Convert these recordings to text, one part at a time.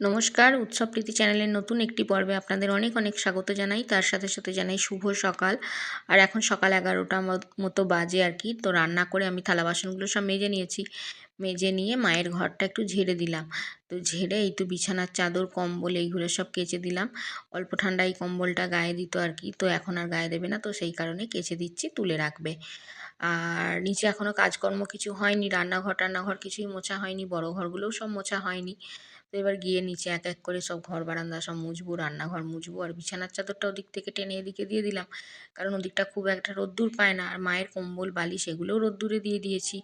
নমস্কার, উৎসব প্রীতি চ্যানেলের নতুন একটি পর্বে আপনাদের অনেক অনেক স্বাগত জানাই। তার সাথে সাথে জানাই শুভ সকাল। আর এখন সকাল এগারোটা মতো বাজে আর কি। তো রান্না করে আমি থালা বাসনগুলো সব মেজে নিয়েছি। মেজে নিয়ে মায়ের ঘরটা একটু ঝেড়ে দিলাম। তো ঝেড়ে এই তো বিছানার চাদর, কম্বল এইগুলো সব কেচে দিলাম। অল্প ঠান্ডা এই কম্বলটা গায়ে দিত আর কি। তো এখন আর গায়ে দেবে না। তো সেই কারণে কেচে দিচ্ছি, তুলে রাখবে। আর নিচে এখনও কাজকর্ম কিছু হয়নি। রান্নাঘর টান্নাঘর কিছুই মোছা হয়নি। বড় ঘরগুলোও সব মোছা হয়নি। তো এবার গিয়ে নিচে এক এক করে সব ঘর বারান্দা সব মুছবো, রান্নাঘর মুছবো আর বিছানার চাদরটা ওদিক থেকে টেনে এদিকে দিয়ে দিলাম। কারণ ওদিকটা খুব একটা রোদ্দুর পায় না আর মায়ের কম্বল বালি সেগুলোও রোদ্দুরে দিয়ে দিয়েছি।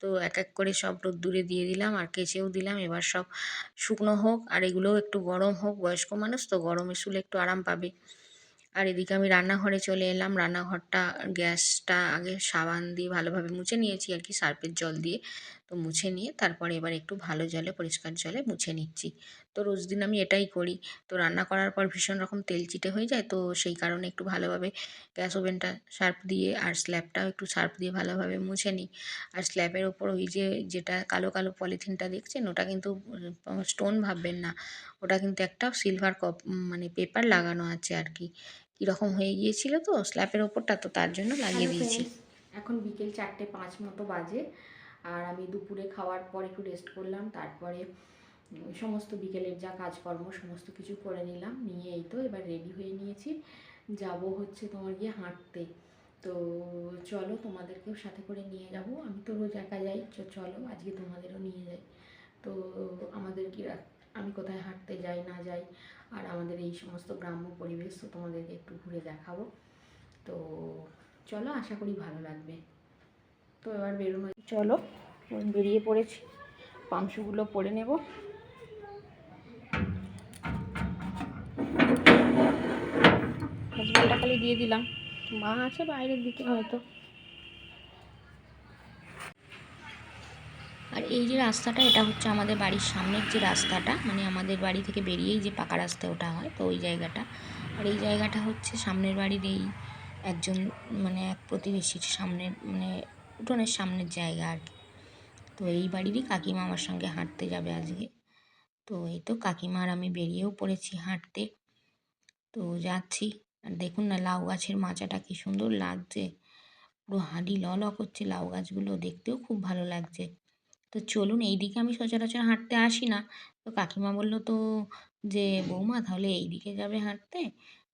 তো এক এক করে সব রোদ্দুরে দিয়ে দিলাম আর কেচেও দিলাম। এবার সব শুকনো হোক আর এগুলোও একটু গরম হোক, বয়স্ক মানুষ তো গরমে শুলে একটু আরাম পাবে। আর এদিকে আমি রান্নাঘরে চলে এলাম। রান্নাঘরটা গ্যাসটা আগে সাবান দিয়ে ভালোভাবে মুছে নিয়েছি আর কি, সার্ফের জল দিয়ে। তো মুছে নিয়ে তারপরে এবার একটু ভালো জলে পরিষ্কার জলে মুছে নিচ্ছি। তো রোজ দিন আমি এটাই করি। তো রান্না করার পর ভীষণ রকম তেল চিটে হয়ে যায়। তো সেই কারণে একটু ভালোভাবে গ্যাস ওভেনটা সার্ফ দিয়ে আর স্ল্যাবটাও একটু সার্ফ দিয়ে ভালোভাবে মুছে নিই। আর স্ল্যাবের ওপর ওই যে যেটা কালো কালো পলিথিনটা দেখছেন ওটা কিন্তু স্টোন ভাববেন না। ওটা কিন্তু একটা সিলভার কপ মানে পেপার লাগানো আছে আর কি। কীরকম হয়ে গিয়েছিল তো স্ল্যাপের ওপরটা তো তার জন্য লাগিয়ে দিয়েছি। এখন বিকেল চারটে পাঁচ মতো বাজে। আর আমি দুপুরে খাওয়ার পর একটু রেস্ট করলাম, তারপরে সমস্ত বিকেলের যা কাজকর্ম সমস্ত কিছু করে নিলাম, নিয়ে এই তো এবার রেডি হয়ে নিয়েছি। যাব হচ্ছে তোমার গিয়ে হাঁটতে। তো চলো তোমাদেরকেও সাথে করে নিয়ে যাব। আমি তো রোজ একা যাই চলো আজকে তোমাদেরও নিয়ে যাই। তো আমাদের কি আমি কোথায় হাঁটতে যাই, না যাই, আর আমাদের এই সমস্ত গ্রাম্য পরিবেশ তো তোমাদেরকে একটু ঘুরে দেখাবো। তো চলো আশা করি ভালো লাগবে। তো এবার বেরোনো চলো বেরিয়ে পড়েছি। পাংশুগুলো পরে নেব। হাজব্যান্ডটা খালি দিয়ে দিলাম। মা আছে বাইরের দিকে হয়তো। আর এই যে রাস্তাটা, এটা হচ্ছে আমাদের বাড়ির সামনের যে রাস্তাটা মানে আমাদের বাড়ি থেকে বেরিয়েই যে পাকা রাস্তা ওটা হয়, তো ওই জায়গাটা। আর এই জায়গাটা হচ্ছে সামনের বাড়ির এই একজন মানে এক প্রতিবেশীর সামনের মানে উঠোনের সামনের জায়গা আর কি। তো এই বাড়িরই কাকিমা আমার সঙ্গে হাঁটতে যাবে আজকে। তো এই তো কাকিমার আমি বেরিয়েও পড়েছি হাঁটতে। তো যাচ্ছি। আর দেখুন না, লাউ গাছের মাচাটা কি সুন্দর লাগছে। পুরো হাঁড়ি ল ল করছে লাউ গাছগুলো। দেখতেও খুব ভালো লাগছে। তো চলুন এই দিকে আমি সচরাচর হাঁটতে আসি না। তো কাকিমা বলল, তো যে বৌমা, তাহলে এই দিকে যাবে হাঁটতে?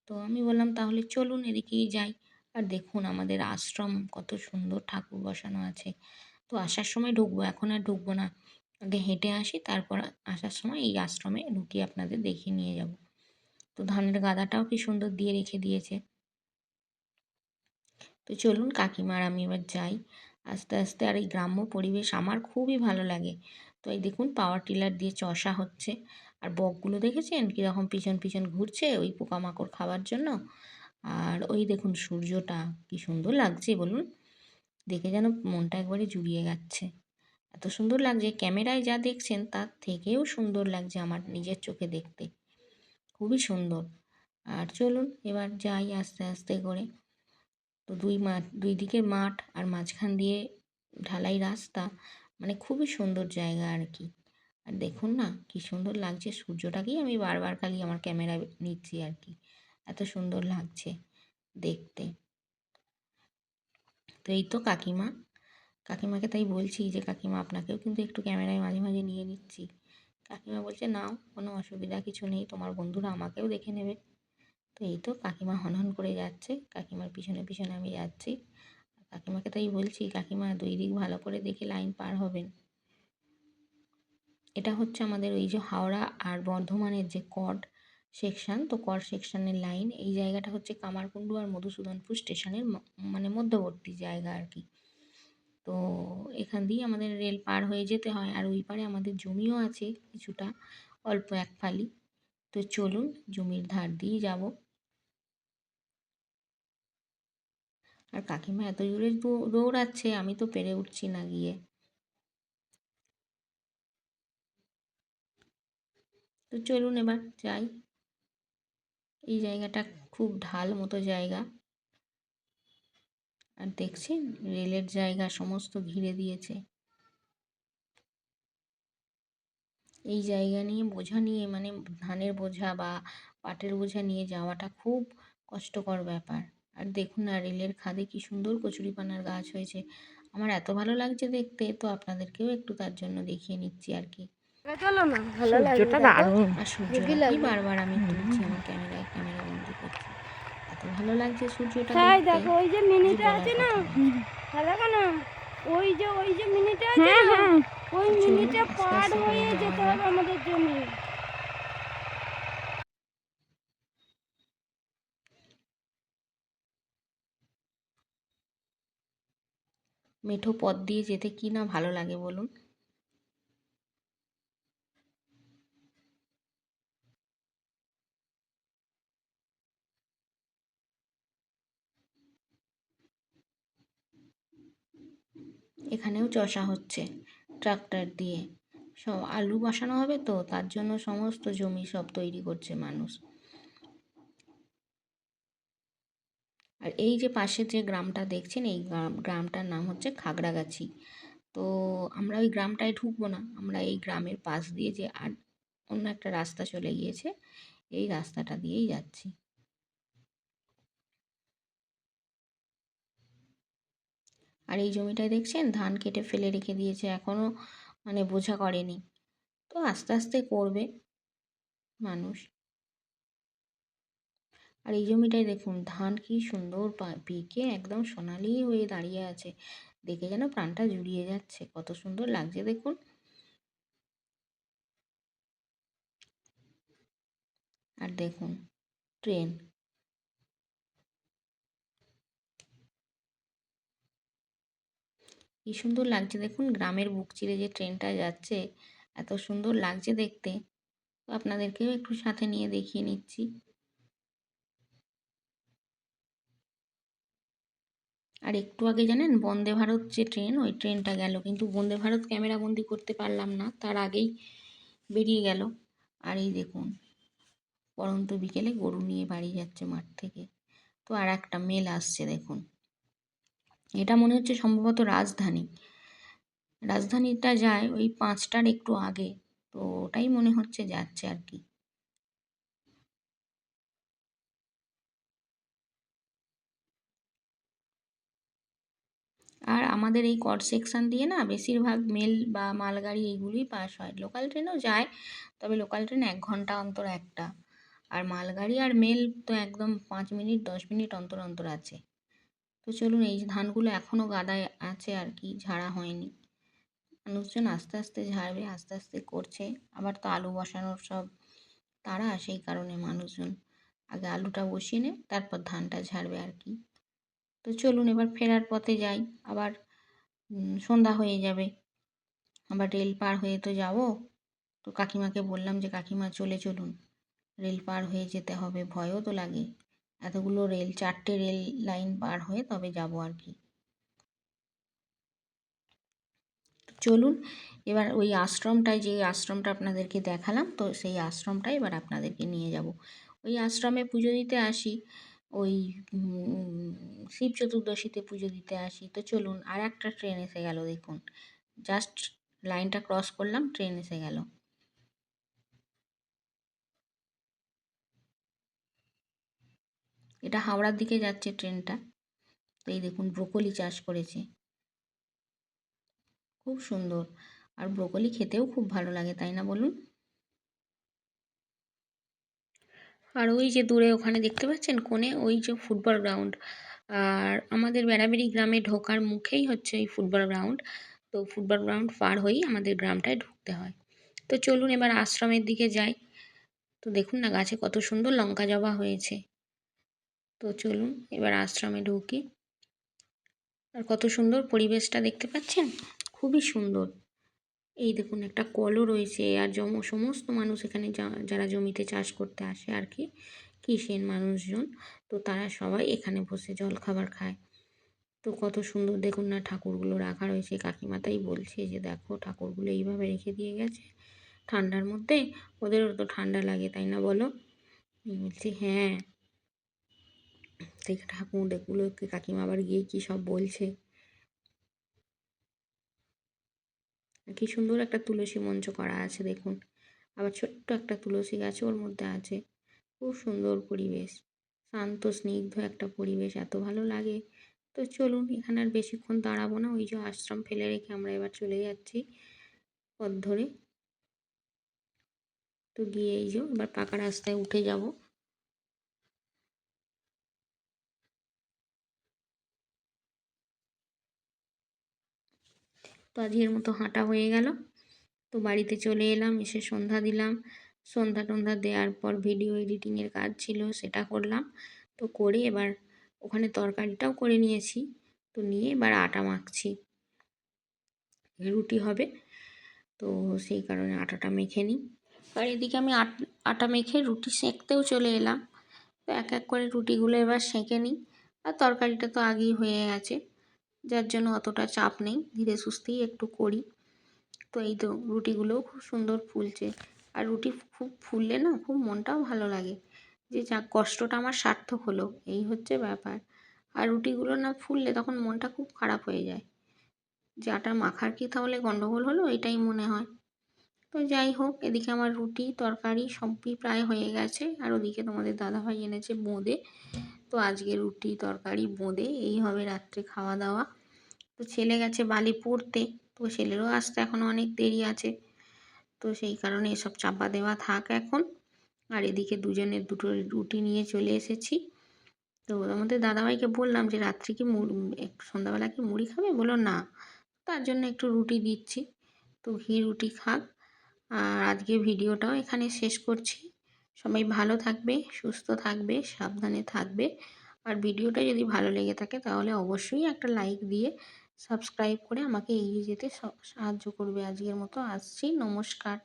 তো আমি বললাম, তাহলে চলুন, এদিকেই যাই। আর দেখুন আমাদের আশ্রম কত সুন্দর ঠাকুর বসানো আছে। তো আসার সময় ঢুকবো, এখন আর ঢুকবো না। আগে হেঁটে আসি, তারপর আসার সময় এই আশ্রমে ঢুকিয়ে আপনাদের দেখিয়ে নিয়ে যাব। তো ধানের গাদাটাও কি সুন্দর দিয়ে রেখে দিয়েছে। তো চলুন কাকিমার, আমি এবার যাই। আস্তে আস্তে আর এই গ্রাম্য পরিবেশ আমার খুবই ভালো লাগে। তো এই দেখুন পাওয়ার টিলার দিয়ে চষা হচ্ছে। আর বকগুলো দেখেছেন? কীরকম পিছন পিছন ঘুরছে ওই পোকামাকড় খাওয়ার জন্য? আর ওই দেখুন সূর্যটা কি সুন্দর লাগছে বলুন। দেখে যেন মনটা একবারে জুড়িয়ে যাচ্ছে। এত সুন্দর লাগছে, ক্যামেরায় যা দেখছেন তার থেকেও সুন্দর লাগছে আমার নিজের চোখে দেখতে। খুবই সুন্দর। আর চলুন এবার যাই আস্তে আস্তে করে। তো দুই মাঠ দুই দিকের মাঠ আর মাঝখান দিয়ে ঢালাই রাস্তা মানে খুবই সুন্দর জায়গা আর কি। আর দেখুন না, কি সুন্দর লাগছে সূর্যটাকেই আমি বারবার খালি আমার ক্যামেরায় নিচ্ছি আর কি। এত সুন্দর লাগছে দেখতে। তো এই তো কাকিমা। কাকিমাকে তাই বলছি যে, কাকিমা আপনাকেও কিন্তু একটু ক্যামেরায় মাঝে মাঝে নিয়ে নিচ্ছি। কাকিমা বলছে নাও কোনো অসুবিধা কিছু নেই, তোমার বন্ধুরা আমাকেও দেখে নেবে। তো এই তো কাকিমা হনহন করে যাচ্ছে, কাকিমার পিছনে পিছনে আমি যাচ্ছি। কাকিমাকে তাই বলছি, কাকিমা, দুই দিক ভালো করে দেখে লাইন পার হবেন। এটা হচ্ছে আমাদের ওই যে হাওড়া আর বর্ধমানের যে কড সেকশান। তো কড সেকশানের লাইন, এই জায়গাটা হচ্ছে কামারকুণ্ডু আর মধুসূদনপুর স্টেশনের মানে মধ্যবর্তী জায়গা আর কি। তো এখান দিয়ে আমাদের রেল পার হয়ে যেতে হয়। আর ওই পারে আমাদের জমিও আছে কিছুটা, অল্প এক ফালি। তো চলুন জমির ধার দিয়েই যাব। আর কাকিমা এত জোরে দৌড়াচ্ছে, আমি তো পেরে উঠছি না গিয়ে। তো চলুন এবার যাই। এই জায়গাটা খুব ঢাল মতো জায়গা। আর দেখছেন? রেলের জায়গা সমস্ত ঘিরে দিয়েছে। এই জায়গা নিয়ে বোঝা নিয়ে মানে ধানের বোঝা বা পাটের বোঝা নিয়ে যাওয়াটা খুব কষ্টকর ব্যাপার। আর দেখুন না, রেলের খাদে কি সুন্দর কচুরিপানার গাছ হয়েছে। আমার এত ভালো লাগছে দেখতে, তো আপনাদেরকেও একটু তার জন্য দেখিয়ে নিচ্ছি আর কি। চলো না ভালো সূর্যটা দারুণ। আর সূর্যটা কি বারবার আমি তুলছি আমার ক্যামেরায় ক্যামেরা বন্দি করছি। এত ভালো লাগছে সূর্যটা হ্যাঁ দেখো ওই যে মিনিটে আছে না? কথা নয়। হ্যাঁ দেখো না ওই যে ওই যে মিনিটে আছে না? ওই চলুন, পার যেতে হবে আমাদের জমি। মেঠো পথ দিয়ে যেতে কি না ভালো লাগে বলুন? এখানেও চষা হচ্ছে ট্রাক্টর দিয়ে। সব আলু বসানো হবে তো, তার জন্য সমস্ত জমি সব তৈরি করছে মানুষ। আর এই যে পাশে যে গ্রামটা দেখছেন, এই গ্রাম গ্রামটার নাম হচ্ছে খাগড়াগাছি। তো আমরা ওই গ্রামটায় ঢুকবো না, আমরা এই গ্রামের পাশ দিয়ে যে আর অন্য একটা রাস্তা চলে গিয়েছে, এই রাস্তাটা দিয়েই যাচ্ছি। আর এই জমিটায় দেখছেন? ধান কেটে ফেলে রেখে দিয়েছে এখনও মানে বোঝা করেনি। তো আস্তে আস্তে করবে মানুষ। আর এই জমিটায় দেখুন, ধান কি সুন্দর পেকে একদম সোনালি হয়ে দাঁড়িয়ে আছে। দেখে যেন প্রাণটা জুড়িয়ে যাচ্ছে, কত সুন্দর লাগছে দেখুন। আর দেখুন, ট্রেন। কি সুন্দর লাগছে দেখুন, গ্রামের বুক চিরে যে ট্রেনটা যাচ্ছে, এত সুন্দর লাগছে দেখতে। তো আপনাদেরকেও একটু সাথে নিয়ে দেখিয়ে নিচ্ছি। আর একটু আগে জানেন, বন্দে ভারত যে ট্রেন, ওই ট্রেনটা গেল। কিন্তু বন্দে ভারত ক্যামেরা বন্দি করতে পারলাম না, তার আগেই বেরিয়ে গেল। আর এই দেখুন, পরন্ত বিকেলে গরু নিয়ে বাড়ি যাচ্ছে মাঠ থেকে। তো আর একটা মেল আসছে দেখুন। এটা মনে হচ্ছে সম্ভবত রাজধানী। রাজধানীটা যায় ওই পাঁচটার একটু আগে, তো ওটাই মনে হচ্ছে যাচ্ছে আর কি। আর আমাদের এই কট সেকশন দিয়ে না বেশিরভাগ মেল বা মালগাড়ি এইগুলোই পাস হয়। লোকাল ট্রেনও যায়, তবে লোকাল ট্রেন এক ঘণ্টা অন্তর একটা। আর মালগাড়ি আর মেল তো একদম পাঁচ মিনিট, দশ মিনিট অন্তর অন্তর আছে। তো চলুন এই ধানগুলো এখনও গাদায় আছে আর কি, ঝাড়া হয়নি। মানুষজন আস্তে আস্তে ঝাড়বে, আস্তে আস্তে করছে। আবার তো আলু বসানোর সব তারা, সেই কারণে মানুষজন আগে আলুটা বসিয়ে নেয়, তারপর ধানটা ঝাড়বে আর কি। তো চলুন এবার ফেরার পথে যাই। আবার সন্ধ্যা হয়ে যাবে। আবার রেল পার হয়ে তো যাব। তো কাকিমাকে বললাম যে, কাকিমা চলে চলুন। রেল পার হয়ে যেতে হবে, ভয়ও তো লাগে। এতগুলো রেল চারটে রেল লাইন পার হয়ে তবে যাব আর কি। চলুন, এবার ওই আশ্রমটায়, যে আশ্রমটা আপনাদেরকে দেখালাম, তো সেই আশ্রমটায় এবার আপনাদেরকে নিয়ে যাব। ওই আশ্রমে পুজো দিতে আসি, ওই শিব চতুর্দশীতে পুজো দিতে আসি। তো চলুন আর একটা ট্রেন এসে গেল, দেখুন। জাস্ট লাইনটা ক্রস করলাম ট্রেন এসে গেল। এটা হাওড়ার দিকে যাচ্ছে ট্রেনটা। তো এই দেখুন, ব্রোকলি চাষ করেছে। খুব সুন্দর। আর ব্রোকলি খেতেও খুব ভালো লাগে, তাই না বলুন? আর ওই যে দূরে ওখানে দেখতে পাচ্ছেন কোণে ওই যে ফুটবল গ্রাউন্ড। আর আমাদের বেড়াবেড়ি গ্রামে ঢোকার মুখেই হচ্ছে ওই ফুটবল গ্রাউন্ড। তো ফুটবল গ্রাউন্ড পার হয়েই আমাদের গ্রামটায় ঢুকতে হয়। তো চলুন এবার আশ্রমের দিকে যাই। তো দেখুন না গাছে কত সুন্দর লঙ্কা জবা হয়েছে। তো চলুন এবার আশ্রমে ঢুকি। আর কত সুন্দর পরিবেশটা দেখতে পাচ্ছেন? খুবই সুন্দর। এই দেখুন, একটা কলও রয়েছে আর জম, সমস্ত মানুষ এখানে যারা জমিতে চাষ করতে আসে আর কি কিষেন মানুষজন, তো তারা সবাই এখানে বসে জল খাবার খায়। তো কত সুন্দর দেখুন না, ঠাকুরগুলো রাখা রয়েছে। কাকিমাতাই বলছে যে, দেখো, ঠাকুরগুলো এইভাবে রেখে দিয়ে গেছে। ঠান্ডার মধ্যে ওদেরও তো ঠান্ডা লাগে, তাই না বলো? বলছি হ্যাঁ। সেই ঠাকুরগুলোকে কাকিমা আবার গিয়ে কি সব বলছে? কি সুন্দর একটা তুলসী মঞ্চ করা আছে দেখুন। আবার ছোট্ট একটা তুলসী গাছ ওর মধ্যে আছে। খুব সুন্দর পরিবেশ। শান্ত, স্নিগ্ধ একটা পরিবেশ, এত ভালো লাগে। তো চলুন, এখানে আর বেশিক্ষণ দাঁড়াবো না। ওই যে আশ্রম ফেলে রেখে আমরা এবার চলে যাচ্ছি পথ ধরে। তো গিয়ে এই যে এবার পাকা রাস্তায় উঠে যাব। তো আজকের মতো হাঁটা হয়ে গেল। তো বাড়িতে চলে এলাম, এসে সন্ধ্যা দিলাম। সন্ধ্যা টন্ধ্যা দেওয়ার পর ভিডিও এডিটিংয়ের কাজ ছিল, সেটা করলাম। তো করে এবার ওখানে তরকারিটাও করে নিয়েছি। তো নিয়ে এবার আটা মাখছি। রুটি হবে। তো সেই কারণে আটাটা মেখে নিই। আর এদিকে আমি আট- মেখে রুটি সেঁকতেও চলে এলাম। তো এক এক করে রুটিগুলো এবার সেঁকে নিই। আর তরকারিটা তো আগেই হয়ে গেছে। যার জন্য অতটা চাপ নেই। ধীরে সুস্থেই একটু করি। তো এই তো রুটিগুলোও খুব সুন্দর ফুলছে। আর রুটি খুব ফুললে না খুব মনটাও ভালো লাগে। যে যা কষ্টটা আমার সার্থক হলো, এই হচ্ছে ব্যাপার। আর রুটিগুলো না ফুললে তখন মনটা খুব খারাপ হয়ে যায়। যে আটা মাখার কি তাহলে গন্ডগোল হলো? এটাই মনে হয়। তো যাই হোক, এদিকে আমার রুটি, তরকারি সবই প্রায় হয়ে গেছে। আর ওদিকে তোমাদের দাদাভাই এনেছে বোঁদে। তো আজকে রুটি, তরকারি, বোঁদে, এই হবে রাত্রে খাওয়া দাওয়া তো ছেলে গেছে বালি পড়তে, তো ছেলেরও আসতে এখনও অনেক দেরি আছে। তো সেই কারণে এসব চাপা দেওয়া থাক এখন। আর এদিকে দুজনের দুটো রুটি নিয়ে চলে এসেছি। তো আমাদের দাদাভাইকে বললাম যে, রাত্রি কি মুড়ি সন্ধ্যাবেলা কি মুড়ি খাবে? বলো না। তার জন্য একটু রুটি দিচ্ছি। তো ঘি রুটি খাক। আর আজকে ভিডিওটাও এখানে শেষ করছি। সবাই ভালো থাকবে, সুস্থ থাকবে, সাবধানে থাকবে। আর ভিডিওটা যদি ভালো লেগে থাকে তাহলে অবশ্যই একটা লাইক দিয়ে সাবস্ক্রাইব করে আমাকে এগিয়ে যেতে সাহায্য করবে। আজকের মতো আসছি, নমস্কার।